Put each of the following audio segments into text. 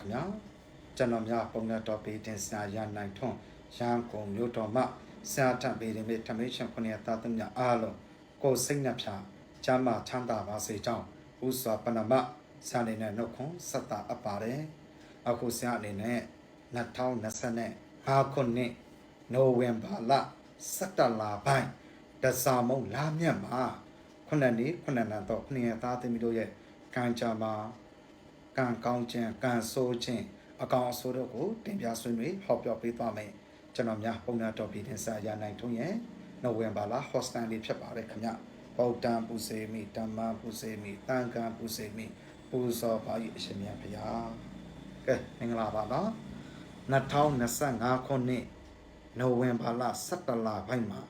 ခင်ဗျာကျွန်တော်များပုံနဲ့တော်ပေးတင်စာရနိုင်ထွန်းရန်ကုန်မြို့တော်မှာဆရာထံပေးတဲ့မြေထမိတ်ရှင်ခုနှစ်သားသမီးအားလုံးကိုယ်စိတ်နှပြကျမ်းမာချမ်းသာပါစေကြောင်းဥစွာပဏမဆရာနေနဲ့နှုတ်ခွန်းဆက်တာအပ်ပါတယ်အခုဆရာအနေနဲ့2025ခုနှစ်နိုဝင်ဘာလ17လပိုင်းတစားမုံလာမြတ်မှာခုနှစ်နေ့ခုနှစ်လတော့ခုနှစ်သားသမီးတို့ရဲ့ကံကြမ္မာ ကံကောင်းခြင်းကံဆိုးခြင်းအကောင်အဆိုးတို့ကိုတင်ပြဆွေးနွေးဟောပြောပေးသွားမယ်ကျွန်တော်များပုံနာတော်ပြည်တင်စာရနိုင်ထုံးရဲ့နိုဝင်ဘာလဟော့စတန်လေးဖြစ်ပါတယ်ခင်ဗျဗုဒ္ဓံပူစေမိဓမ္မပူစေမိတန်ခါပူစေမိပူဇော်ပါ၏အရှင်မြတ်ဖရာကဲမင်္ဂလာပါနော်2025ခုနှစ်နိုဝင်ဘာလ17လပိုင်းမှာ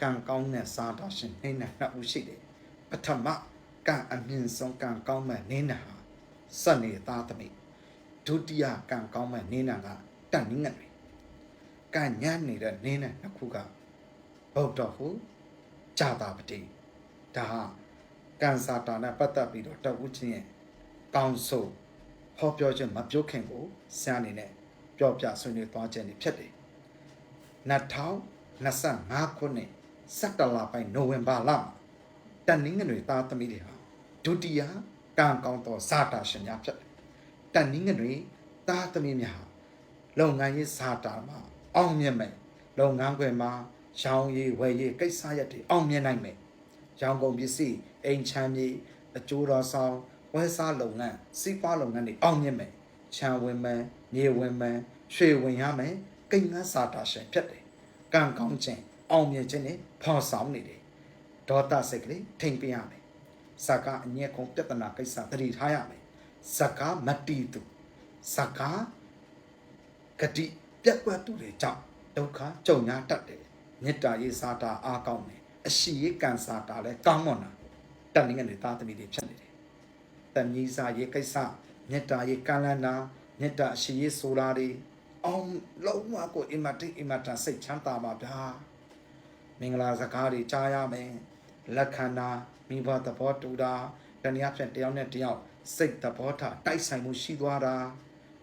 ကံကောင်းတဲ့စားတော်ရှင်နေနဲ့နှစ်ဦးရှိတယ်ပထမကံအမြင့်ဆုံးကံကောင်းမဲ့နေနဲ့ဟာ စနေသားသမီးဒုတိယကံကောင်းမဲ့နင်းနာကတန်နင်းငတ်တွေကံညံ့နေတဲ့နင်းနဲ့နှစ်ခုကဗုဒ္ဓဟုဂျာတာပတိဒါဟာကံစာတာနဲ့ပတ်သက်ပြီးတော့တဝုချင်းရဲ့ကောင်းဆိုဟောပြောခြင်းမပြောခင်ကိုစမ်းအနေနဲ့ပြောပြဆွေးနွေးသွားခြင်းတွေဖြစ်တယ်2025ခုနှစ်17လပိုင်းနိုဝင်ဘာလမှာတန်နင်းငွေသားသမီးတွေဟာဒုတိယ ကံကောင်းသောဇာတာရှင်များဖြစ်တယ်။တန်နင်းငွေသားသမီးများဟာလုပ်ငန်းရေးဇာတာမှာအောင်မြင်မယ်။လုပ်ငန်းခွင်မှာရောင်းရည်ဝယ်ရည်ကိစ္စရက်တွေအောင်မြင်နိုင်မယ်။ရောင်းကုန်ပစ္စည်းအိမ်ချမ်းမြေအကျိုးတော်ဆောင်ဝယ်စားလုပ်ငန်းစီးပွားလုပ်ငန်းတွေအောင်မြင်မယ်။ခြံဝင်မယ်၊မြေဝင်မယ်၊ရွှေဝင်ရမယ်။ကိန်းငန်းဇာတာရှင်ဖြစ်တယ်။ကံကောင်းခြင်းအောင်မြင်ခြင်းနဲ့ဖော်ဆောင်နေတယ်။ဒေါသစိတ်ကလေးထိန်ပြရမယ်။ ဇကာအညက်ကုန်ပြဿနာကိစ္စသတိထားရမယ်ဇကာမတီသူဇကာဂတိပြက်ကွက်သူတွေကြောင့်ဒုက္ခကြုံရတတ်တယ်မေတ္တာရေးစာတာအားကောင်းတယ်အရှိရေးကံစာတာလည်းကောင်းမွန်တာတန်ငယ်တွေသားသမီးတွေဖြစ်နေတယ်တမီးစာရေးကိစ္စမေတ္တာရေးကံလန္နာမေတ္တာအရှိရေးဆိုတာတွေအောင်လုံးဝကိုအင်မတိအင်မတန်စိတ်ချမ်းသာပါဗျာမင်္ဂလာစကားတွေကြားရမယ် လက်ခံတာမိဘသဘောတူတာတနည်းအားဖြင့်တယောက်နဲ့တယောက်စိတ်သဘောထားတိုက်ဆိုင်မှုရှိသွားတာ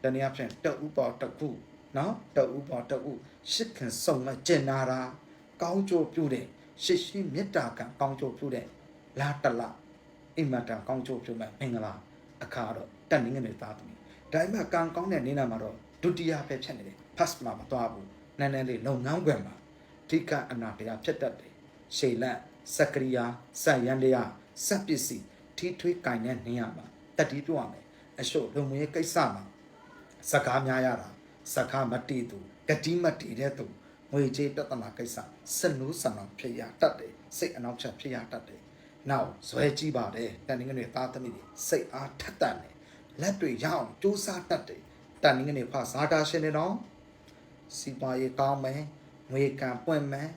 တနည်းအားဖြင့်တဥပေါ်တခုနော်တဥပေါ်တဥရှစ်ခင်စုံမကျင်နာတာကောင်းကျိုးပြုတဲ့ရှစ်ရှိမေတ္တာကံကောင်းကျိုးပြုတဲ့လာတလအိမ်မတန်ကောင်းကျိုးပြုမဲ့မင်္ဂလာအခါတော့တန်ငင်းနေသားသမီးဒါပေမဲ့ကံကောင်းတဲ့နေနာမှာတော့ဒုတိယပဲဖြစ်နေတယ်ဖတ်မှာမသွားဘူးနည်းနည်းလေးလုံငန်းွယ်မှာအဓိကအနာတရားဖြစ်တတ်တယ်။ရှေလန့် စကရိယာစံရန်တရားစက်ပစ္စည်းထိထွေးကင်တဲ့နေရာမှာတတိပြရမယ်။အရှုပ်လုံငွေကိစ္စမှာစကားများရတာစကားမတီးသူဂတိမတီးတဲ့သူငွေကြေးပြဿနာကိစ္စစနူးဆန်အောင်ဖြစ်ရတတ်တယ်။စိတ်အနောက်ချက်ဖြစ်ရတတ်တယ်။နောက်ဇွဲကြည့်ပါတယ်တန်ငင်းတွေသားသမီးတွေစိတ်အားထက်တန်တယ်။လက်တွေရအောင်ကြိုးစားတတ်တယ်။တန်ငင်းတွေဖာဇာတာရှင်တွေတော့စီပွားရေးကောင်းမယ်ငွေကံပွင့်မယ်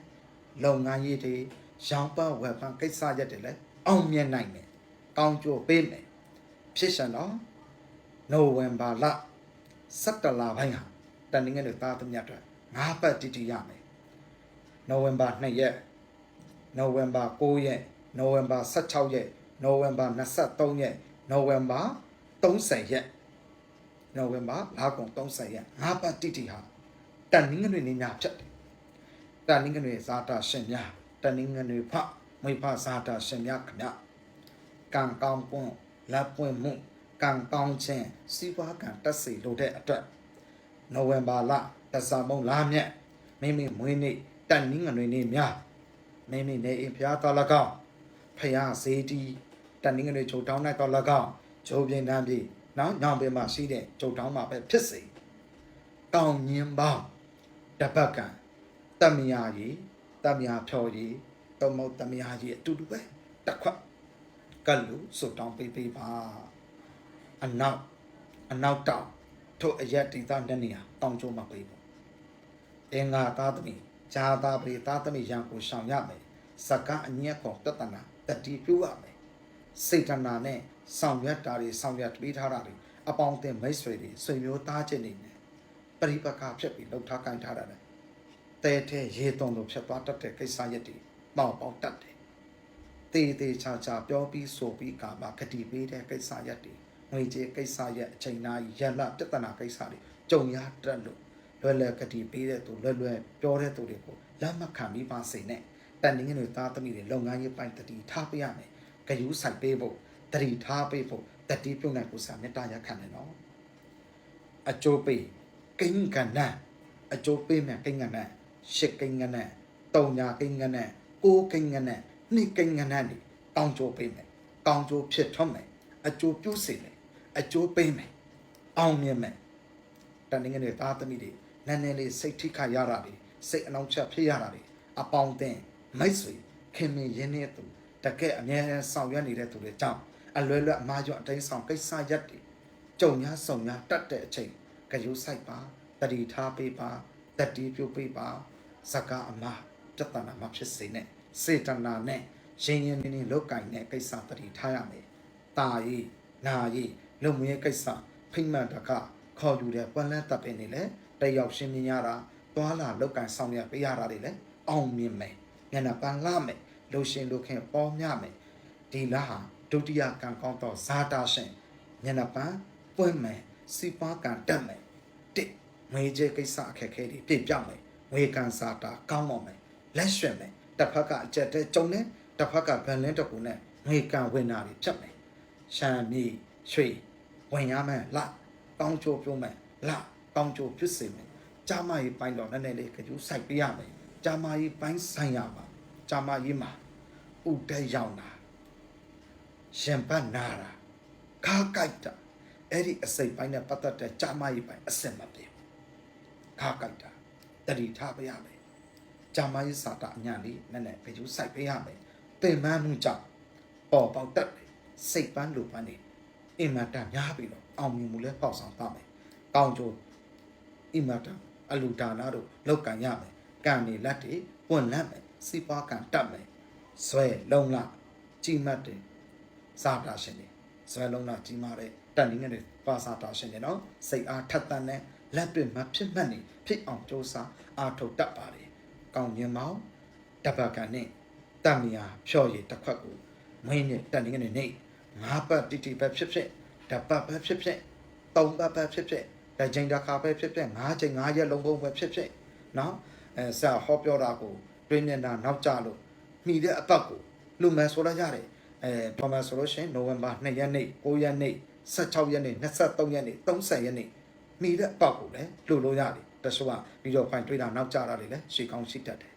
လုပ်ငန်းရေးတွေ ရောင်းပဝယ်ပန်းကိစ္စရက်တွေလည်းအောင်မြင်နိုင်မယ်ကောင်းကျိုးပေးမယ်ဖြစ်ရှင်တော့နိုဝင်ဘာလ17လပိုင်းဟာတန်ငယ်တွေသားသမီးတွေငါးပတ်တည်တည်ရမယ်နိုဝင်ဘာ2ရက်နိုဝင်ဘာ9ရက်နိုဝင်ဘာ16ရက်နိုဝင်ဘာ23ရက်နိုဝင်ဘာ30ရက်နိုဝင်ဘာလကုန်30ရက်ငါးပတ်တည်တည်ဟာတန်နင်းငွေနေညာဖြစ်တယ်တန်နင်းငွေဇာတာရှင်များ တန်နင်းငွေဖမွေဖဇာတာရှင်များခင်ဗျကံကောင်းပွန်းလက်ပွင့်မှုကံကောင်းခြင်းစီးပွားကံတက်စီလို့တဲ့အတွက်နိုဝင်ဘာလတစားမုံလာမြက်မိမိမွေးနေ့တန်နင်းငွေနေများမိမိနေအိမ်ဖျားတော်၎င်းဖျားစေတီတန်နင်းငွေချုပ်တောင်းနိုင်တော်၎င်းဂျိုးပြင်းတန်းပြီနော်ညောင်ပင်မှာရှိတဲ့ချုပ်တောင်းမှာပဲဖြစ်စေကောင်းညင်ပေါင်းတပတ်ကံတမယာကြီး တမယာဖြော်ကြီးတုံမုတ်တမယာကြီးအတူတူပဲတစ်ခွက်ကလူစုတောင်းပေးပေးပါအနောက်အနောက်တောင်ထို့အရက်ဒီသားတဲ့နေရာတောင်ကျိုးမှာပေးဖို့အင်္ဂါသားသမီးဂျာသားပရိသားသမီးရန်ကိုရှောင်ရမယ်စကအညက်ကောင်တတနာတတိပြုရမယ်စေတနာနဲ့ဆောင်ရွက်တာတွေဆောင်ရွက်ပေးထားတာတွေအပေါင်းအသင်းမိတ်ဆွေတွေဆွေမျိုးသားချင်းတွေနဲ့ပရိပကဖြစ်ပြီးလှုပ်ထားကိုင်းထားတာလေ တဲထဲရေတုံလို့ဖြစ်သွားတတ်တဲ့ကိစ္စရက်တွေပေါက်ပေါက်တတ်တယ်တေးသေးချာချာပြောပြီးဆိုပြီးကာမဂတိပေးတဲ့ကိစ္စရက်တွေငွေကြေးကိစ္စရဲ့အချိန်နာရလပြဿနာကိစ္စတွေကြုံရတတ်လို့လွယ်လွယ်ကတိပေးတဲ့သူလွယ်လွယ်ပြောတဲ့သူတွေကိုလက်မခံပြီးပါစေနဲ့တန်နင်းတွေသားသမီးတွေလုပ်ငန်းရေးပိုင်းတတိထားပေးရမယ်ဂယူးဆိုင်ပေးဖို့တတိထားပေးဖို့တတိပြုတ်နိုင်ဖို့စာမေတ္တာရခံတယ်နော်အကျိုးပေးကိန်းကဏ္ဍအကျိုးပေးမယ်ကိန်းကဏ္ဍ ရှစ်ကိန်းကဏ္ဍတုံညာကိန်းကဏ္ဍကိုးကိန်းကဏ္ဍနှစ်ကိန်းကဏ္ဍတွေကောင်းကျိုးပေးမယ်ကောင်းကျိုးဖြစ်ထွန်းမယ်အကျိုးပြုစေမယ်အကျိုးပေးမယ်အောင်မြင်မယ်တန်ငယ်တွေသားသမီးတွေနည်းနည်းလေးစိတ်ထိခါရတာတွေစိတ်အနှောင့်အယှက်ဖြစ်ရတာတွေအပေါင်းအသင်းမိတ်ဆွေခင်မင်ရင်းနှီးသူတကယ်အမြဲတမ်းဆောင်ရွက်နေတဲ့သူတွေကြောင့်အလွယ်လွယ်အမားကျော်အတိုင်းဆောင်ကိစ္စရက်တွေကြုံများစုံများတတ်တဲ့အချိန်ကြယူဆိုင်ပါတတိထားပေးပါတတိပြုတ်ပေးပါ ဇကာအမတတနာမဖြစ်စေနဲ့စေတနာနဲ့ရင်ရင်နေနေလောက်ကင်တဲ့ကိစ္စတတိထားရမယ်။ตาရေးနာရေးလုံမွေးကိစ္စဖိမ့်မှန်တကခေါ်ယူတဲ့ပွက်လန်းတပ်ပင်နေလေတယောက်ရှင်းမြင်ရတာသွားလာလောက်ကင်ဆောင်ရပေးရတာတွေလေအောင်မြင်မယ်။ညနာပန်လာမယ်လှရှင်လုခင်ပေါ်မြမယ်ဒီလားဟာဒုတိယကံကောင်းသောဇာတာရှင်ညနာပန်ပွင့်မယ်စီပါကံတက်မယ်တစ်ငွေကြေးကိစ္စအခက်အခဲတွေပြည့်ပြောက်မယ် ငွေကံစာတာကောင်းတော့မယ်လက်ရွှင်မယ်တစ်ဖက်ကအကျက်တဲ့ကြုံတယ်တစ်ဖက်ကဗန်လင်းတစ်ခုနဲ့ငွေကံဝင်တာတွေဖြတ်မယ်ရှမ်းမြေရွှေဝင်ရမယ်လကောင်းချိုးပြုံးမယ်လကောင်းချိုးပြုစေမယ်ကြာမကြီးပိုင်းတော့နည်းနည်းလေးကြူးစိုက်ပေးရမယ်ကြာမကြီးပိုင်းဆိုင်ရမှာကြာမကြီးမှာဥတဲ့ရောက်တာရှင်ပတ်နာတာခါကြိုက်တာအဲ့ဒီအစိတ်ပိုင်းနဲ့ပတ်သက်တဲ့ကြာမကြီးပိုင်းအစင်မပြေခါကြိုက်တာ တတိထားပေးရမယ်ကြာမကြီးစာတာအညာလေးနည်းနည်းကြူးစိုက်ပေးရမယ်ပင်မမှုကြောင့်ပေါ်ပေါက်တတ်တယ်စိတ်ပန်းလိုပန်းနေအင်မတန်များပြီးတော့အောင်မြင်မှုလဲပေါက်ဆောင်ပါမယ်ကောင်းကျိုးအင်မတန်အလူဒါနာတို့လောက်ကံရမယ်ကံနေလက်တွေပွင့်လန့်မယ်စီပွားကံတက်မယ်ဇွဲလုံလကြီးမတ်တယ်စာတာရှင်တွေဇွဲလုံလကြီးမားတဲ့တန်နည်းနဲ့ပါစာတာရှင်တွေနော်စိတ်အားထက်သန်တဲ့ လက်တွေ့မဖြစ်မှတ်နေဖြစ်အောင်ကြိုးစားအားထုတ်တတ်ပါတယ်ကောင်းမြင်မောင်တပတ်ကနဲ့တမယာဖြော့ရည်တစ်ခွက်ကိုမင်းနဲ့တန်နည်းနဲ့နေငါးပတ်တိတိပဲဖြစ်ဖြစ်တပတ်ပဲဖြစ်ဖြစ်သုံးပတ်ပဲဖြစ်ဖြစ်တစ်ချိန်တစ်ခါပဲဖြစ်ဖြစ်ငါးချိန်ငါးရက်လုံးပုံပဲဖြစ်ဖြစ်နော်အဲဆရာဟောပြောတာကိုတွင်းနေတာနောက်ကျလို့မှီတဲ့အပတ်ကိုလူမယ်ဆိုရရတယ်အဲပေါ်မှာဆိုလို့ရှိရင်နိုဝင်ဘာ2ရက်နေ့9ရက်နေ့16ရက်နေ့23ရက်နေ့30ရက်နေ့ မှီတဲ့အပတ်ကိုလည်းလူလို့ရတယ်တချို့ကဗီဒီယိုဖိုင်တွေ့တာနောက်ကျတာတွေလည်းရှေ့ကောင်းရှိတတ်တယ်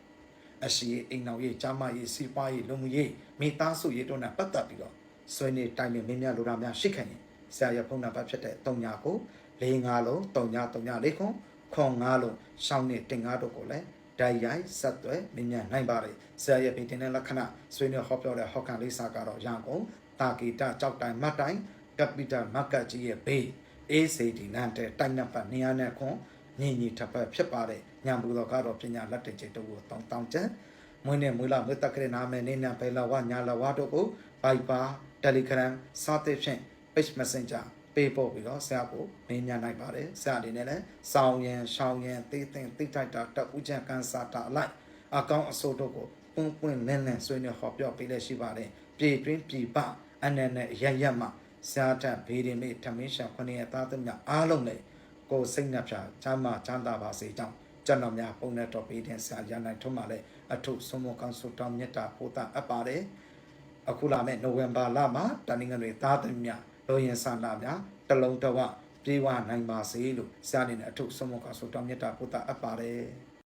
အရှိအိမ်နောက်ရေးကြားမရေးစီးပွားရေးလုံမှုရေးမိသားစုရေးတို့နဲ့ပတ်သက်ပြီးတော့ဆွေးနွေးတိုင်ပင်မင်းများလိုတာများရှိခဲ့ရင်ဆရာရဖုန်းနံပါတ်ဖြစ်တဲ့3ညာကို45လုံး3ညာ3ညာလေးခွန်ခွန်5လုံးရှောင်းနေတင်5တို့ကိုလည်းဓာတ်ရိုက်ဆက်သွဲမင်းများနိုင်ပါတယ်ဆရာရပြင်တင်တဲ့လက္ခဏာဆွေးနွေးဟောပြောတဲ့ဟောက်ကန်လေးစာကတော့ရန်ကုန်တာကီတာကြောက်တိုင်မတ်တိုင်ကပီတာမက်ကတ်ကြီးရဲ့ဘေး အေးစေဒီနန်တဲ့တိုင်နံပါတ်200နဲ့ခွန်ညီညီထပ်ပတ်ဖြစ်ပါတယ်ညံဘူးတော်ကတော့ပညာလက်တင်ချိတ်တို့ကိုတောင်းတောင်းချင်မွေးနဲ့မွေးလာမွေးတက်ကရနာမယ်နေနံပဲလာဝညာလာဝတို့ကို Viber Telegram စသဖြင့် Page Messenger ပေးပို့ပြီးတော့ဆရာကိုမင်းညာနိုင်ပါတယ်ဆရာအနေနဲ့လည်းစောင်းရန်ရှောင်းရန်သိသိသိထိုက်တာတက်ဦးချန်ကန်စာတာအလိုက်အကောင့်အစိုးတို့ကိုပွင့်ပွင့်လင်းလင်းဆွေးနွေးဟောပြောပေးလက်ရှိပါတယ်ပြည်တွင်းပြည်ပအနေနဲ့ရရမှ ဆရာတက်ဘေးရင်မေထမင်းရှာခொနည်းအသားသမ ्या အားလုံးလည်းကိုယ်စိတ်နှပြချမ်းသာချမ်းသာပါစေကြောင်းကျွန်တော်များပုံနဲ့တော့ပေးတဲ့ဆရာရနိုင်ထုံးမှလည်းအထုဆုံးမကောင်းဆုတောင်းမြတ်တာပို့တာအပ်ပါတယ်အခုလာမယ့်နိုဝင်ဘာလမှာတနင်္ဂနွေသားသမ ्या လိုရင်ဆန္ဒများတလုံးတဝပြေဝနိုင်ပါစေလို့ဆရာအနေနဲ့အထုဆုံးမကောင်းဆုတောင်းမြတ်တာပို့တာအပ်ပါတယ်